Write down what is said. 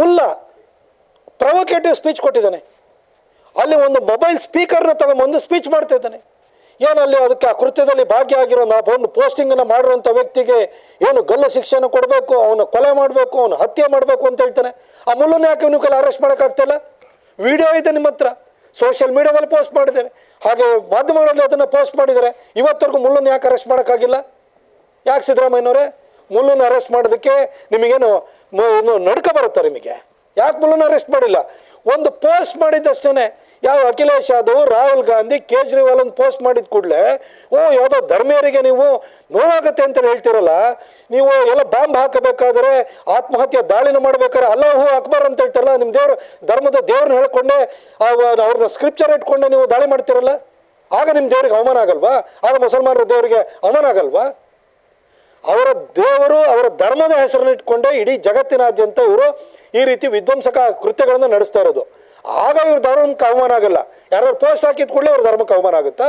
ಮುಲ್ಲ provocative speech ಕೊಟ್ಟಿದ್ದಾನೆ. ಅಲ್ಲಿ ಒಂದು ಮೊಬೈಲ್ ಸ್ಪೀಕರ್ನ ತಗೊಂಬಂದು ಸ್ಪೀಚ್ ಮಾಡ್ತಾ ಇದ್ದಾನೆ. ಏನು ಅಲ್ಲಿ ಅದಕ್ಕೆ ಆ ಕೃತ್ಯದಲ್ಲಿ ಭಾಗಿಯಾಗಿರೋ ಒಂದು ಪೋಸ್ಟಿಂಗನ್ನು ಮಾಡಿರೋಂಥ ವ್ಯಕ್ತಿಗೆ ಏನು ಗಲ್ಲು ಶಿಕ್ಷೆಯನ್ನು ಕೊಡಬೇಕು, ಅವನು ಕೊಲೆ ಮಾಡಬೇಕು, ಅವನು ಹತ್ಯೆ ಮಾಡಬೇಕು ಅಂತ ಹೇಳ್ತಾನೆ. ಆ ಮುಲ್ಲನ್ನು ಯಾಕೆ ನೀವು ಕೈಲಿ ಅರೆಸ್ಟ್ ಮಾಡೋಕ್ಕಾಗ್ತಿಲ್ಲ ವಿಡಿಯೋ ಇದೆ ನಿಮ್ಮ ಹತ್ರ. ಸೋಷಿಯಲ್ ಮೀಡಿಯಾದಲ್ಲಿ ಪೋಸ್ಟ್ ಮಾಡಿದ್ದಾರೆ. ಹಾಗೆ ಮಾಧ್ಯಮಗಳಲ್ಲಿ ಅದನ್ನು ಪೋಸ್ಟ್ ಮಾಡಿದ್ದಾರೆ. ಇವತ್ತರೆಗೂ ಮುಳ್ಳನ್ನು ಯಾಕೆ ಅರೆಸ್ಟ್ ಮಾಡೋಕ್ಕಾಗಿಲ್ಲ ಯಾಕೆ ಸಿದ್ದರಾಮಯ್ಯನವರೇ? ಮುಳ್ಳನ್ನು ಅರೆಸ್ಟ್ ಮಾಡೋದಕ್ಕೆ ನಿಮಗೇನು ಏನು ನಡ್ಕ ಬರುತ್ತಾ ನಿಮಗೆ? ಯಾಕೆ ಮುಳ್ಳನ್ನು ಅರೆಸ್ಟ್ ಮಾಡಿಲ್ಲ? ಒಂದು ಪೋಸ್ಟ್ ಮಾಡಿದ್ದಷ್ಟೇ ಯಾವ ಅಖಿಲೇಶ್ ಯಾದವ್, ರಾಹುಲ್ ಗಾಂಧಿ, ಕೇಜ್ರಿವಾಲ್ ಒಂದು ಪೋಸ್ಟ್ ಮಾಡಿದ ಕೂಡಲೇ, ಓ, ಯಾವುದೋ ಧರ್ಮೀಯರಿಗೆ ನೀವು ನೋವಾಗುತ್ತೆ ಅಂತ ಹೇಳ್ತಿರಲ್ಲ, ನೀವು ಎಲ್ಲ ಬಾಂಬ್ ಹಾಕಬೇಕಾದ್ರೆ ಆತ್ಮಹತ್ಯೆ ದಾಳಿನ ಮಾಡ್ಬೇಕಾದ್ರೆ ಅಲ್ಲಾಹು ಅಕ್ಬರ್ ಅಂತ ಹೇಳ್ತಾರಲ್ಲ ನಿಮ್ಮ ದೇವ್ರ ಧರ್ಮದ ದೇವ್ರನ್ನ ಹೇಳ್ಕೊಂಡೆ ಅವ್ರನ್ನ ಸ್ಕ್ರಿಪ್ಚರ್ ಇಟ್ಕೊಂಡೆ ನೀವು ದಾಳಿ ಮಾಡ್ತಿರಲ್ಲ? ಆಗ ನಿಮ್ಮ ದೇವ್ರಿಗೆ ಅವಮಾನ ಆಗಲ್ವಾ? ಆಗ ಮುಸಲ್ಮಾನರ ದೇವರಿಗೆ ಅವಮಾನ ಆಗಲ್ವಾ? ಅವರ ದೇವರು ಅವರ ಧರ್ಮದ ಹೆಸರನ್ನು ಇಟ್ಕೊಂಡೇ ಇಡೀ ಜಗತ್ತಿನಾದ್ಯಂತ ಇವರು ಈ ರೀತಿ ವಿಧ್ವಂಸಕ ಕೃತ್ಯಗಳನ್ನು ನಡೆಸ್ತಾ ಇರೋದು. ಆಗ ಇವ್ರ ಧರ್ಮಕ್ಕೆ ಅವಮಾನ ಆಗಲ್ಲ. ಯಾರು ಪೋಸ್ಟ್ ಹಾಕಿದ ಕೂಡಲೇ ಅವ್ರ ಧರ್ಮಕ್ಕೆ ಅವಮಾನ ಆಗುತ್ತಾ?